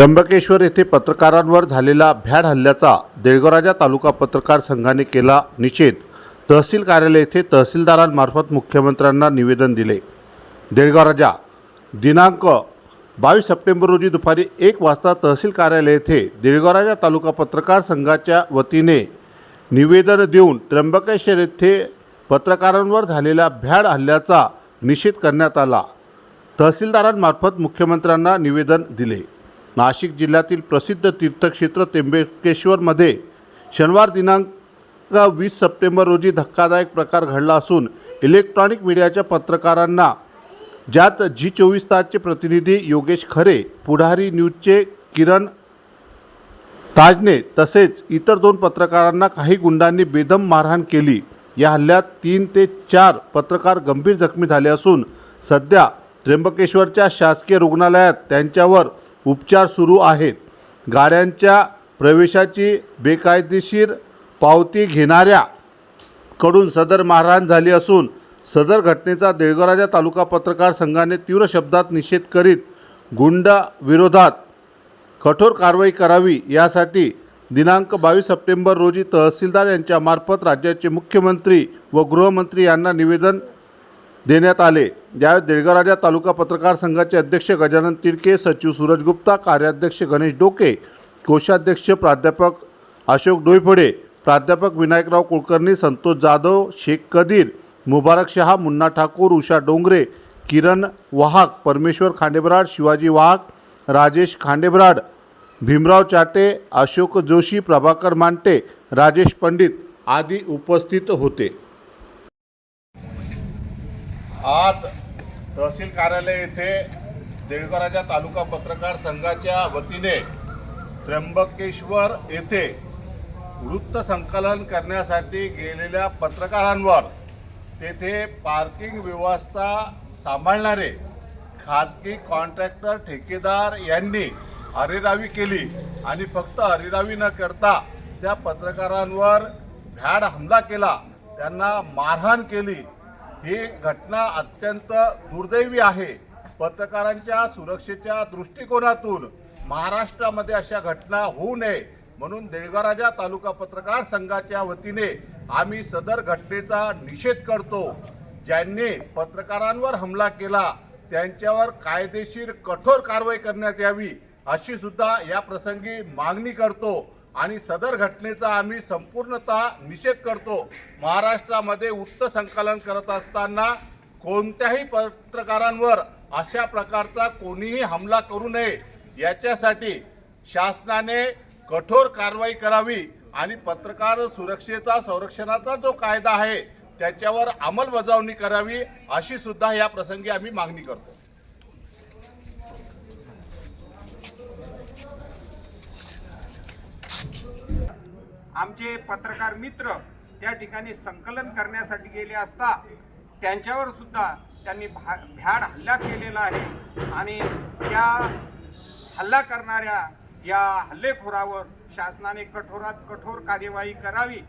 त्र्यंबकेश्वर येथे पत्रकारांवर झालेला भ्याड हल्ल्याचा देळगोराजा तालुका पत्रकार संघाने केला निषेध. तहसील कार्यालय येथे तहसीलदारांमार्फत मुख्यमंत्र्यांना निवेदन दिले. देळगावराजा दिनांक बावीस सप्टेंबर रोजी दुपारी एक वाजता तहसील कार्यालय येथे देळगावराजा तालुका पत्रकार संघाच्या वतीने निवेदन देऊन त्र्यंबकेश्वर येथे पत्रकारांवर झालेल्या भ्याड हल्ल्याचा निषेध करण्यात आला. तहसीलदारांमार्फत मुख्यमंत्र्यांना निवेदन दिले. नाशिक जिल्ह्यातील प्रसिद्ध तीर्थक्षेत्र त्र्यंबकेश्वरमध्ये शनिवार दिनांक वीस सप्टेंबर रोजी धक्कादायक प्रकार घडला असून इलेक्ट्रॉनिक मीडियाच्या पत्रकारांना ज्यात जी चोवीस तासचे प्रतिनिधी योगेश खरे पुढारी न्यूजचे किरण ताजने तसेच इतर दोन पत्रकारांना काही गुंडांनी बेदम मारहाण केली. या हल्ल्यात तीन ते चार पत्रकार गंभीर जखमी झाले असून सध्या त्र्यंबकेश्वरच्या शासकीय रुग्णालयात त्यांच्यावर उपचार सुरू आहेत. गाड्यांच्या प्रवेशाची बेकायदेशीर पावती घेणाऱ्याकडून सदर मारहाण झाली असून सदर घटनेचा देळगराजा तालुका पत्रकार संघाने तीव्र शब्दात निषेध करीत गुंड विरोधात कठोर कारवाई करावी यासाठी दिनांक बावीस सप्टेंबर रोजी तहसीलदार यांच्यामार्फत राज्याचे मुख्यमंत्री व गृहमंत्री यांना निवेदन देण्यात आले. यावेळी देळगराजा तालुका पत्रकार संघाचे अध्यक्ष गजानन तिरके सचिव सूरज गुप्ता कार्याध्यक्ष गणेश डोके कोषाध्यक्ष प्राध्यापक अशोक डोईफोडे प्राध्यापक विनायकराव कुलकर्णी संतोष जाधव शेख कदीर मुबारक शहा मुन्ना ठाकूर उषा डोंगरे किरण वाहक परमेश्वर खांडेबराड शिवाजी वाहक राजेश खांडेबराड भीमराव चाटे अशोक जोशी प्रभाकर मांटे राजेश पंडित आदी उपस्थित होते. आज तहसील कार्यालय येथे देळगराजा तालुका पत्रकार संघाच्या वतीने त्र्यंबकेश्वर येथे वृत्त संकलन करण्यासाठी गेलेल्या पत्रकारांवर तेथे पार्किंग व्यवस्था सांभाळणारे खाजगी कॉन्ट्रॅक्टर ठेकेदार यांनी हरेरावी केली आणि फक्त हरेरावी न करता त्या पत्रकारांवर भ्याड हमला केला. त्यांना मारहाण केली. ही घटना अत्यंत दुर्दैवी आहे. पत्रकारांच्या सुरक्षेच्या दृष्टिकोनातून महाराष्ट्रामध्ये अशा घटना होऊ नये म्हणून देळगाराजा तालुका पत्रकार संघाच्या वतीने आम्ही सदर घटनेचा निषेध करतो. ज्यांनी पत्रकारांवर हमला केला त्यांच्यावर कायदेशीर कठोर कारवाई करण्यात यावी अशी सुद्धा या प्रसंगी मागणी करतो. आणि सदर घटनेचा आम्ही संपूर्णतः निषेध करतो. महाराष्ट्रामध्ये वृत्त संकलन करत असताना कोणत्याही पत्रकारांवर अशा प्रकारचा कोणीही हमला करू नये. याच्यासाठी शासनाने कठोर कारवाई करावी आणि पत्रकार सुरक्षेचा संरक्षणाचा जो कायदा आहे त्याच्यावर अंमलबजावणी करावी अशी सुद्धा या प्रसंगी आम्ही मागणी करतो. आमचे पत्रकार मित्र त्या ठिकाणी संकलन करण्यासाठी गेले असता त्यांच्यावर सुद्धा त्यांनी भा भ्याड हल्ला केलेला आहे. आणि त्या हल्ला करणाऱ्या या हल्लेखोरावर शासनाने कठोरात कठोर कार्यवाही करावी.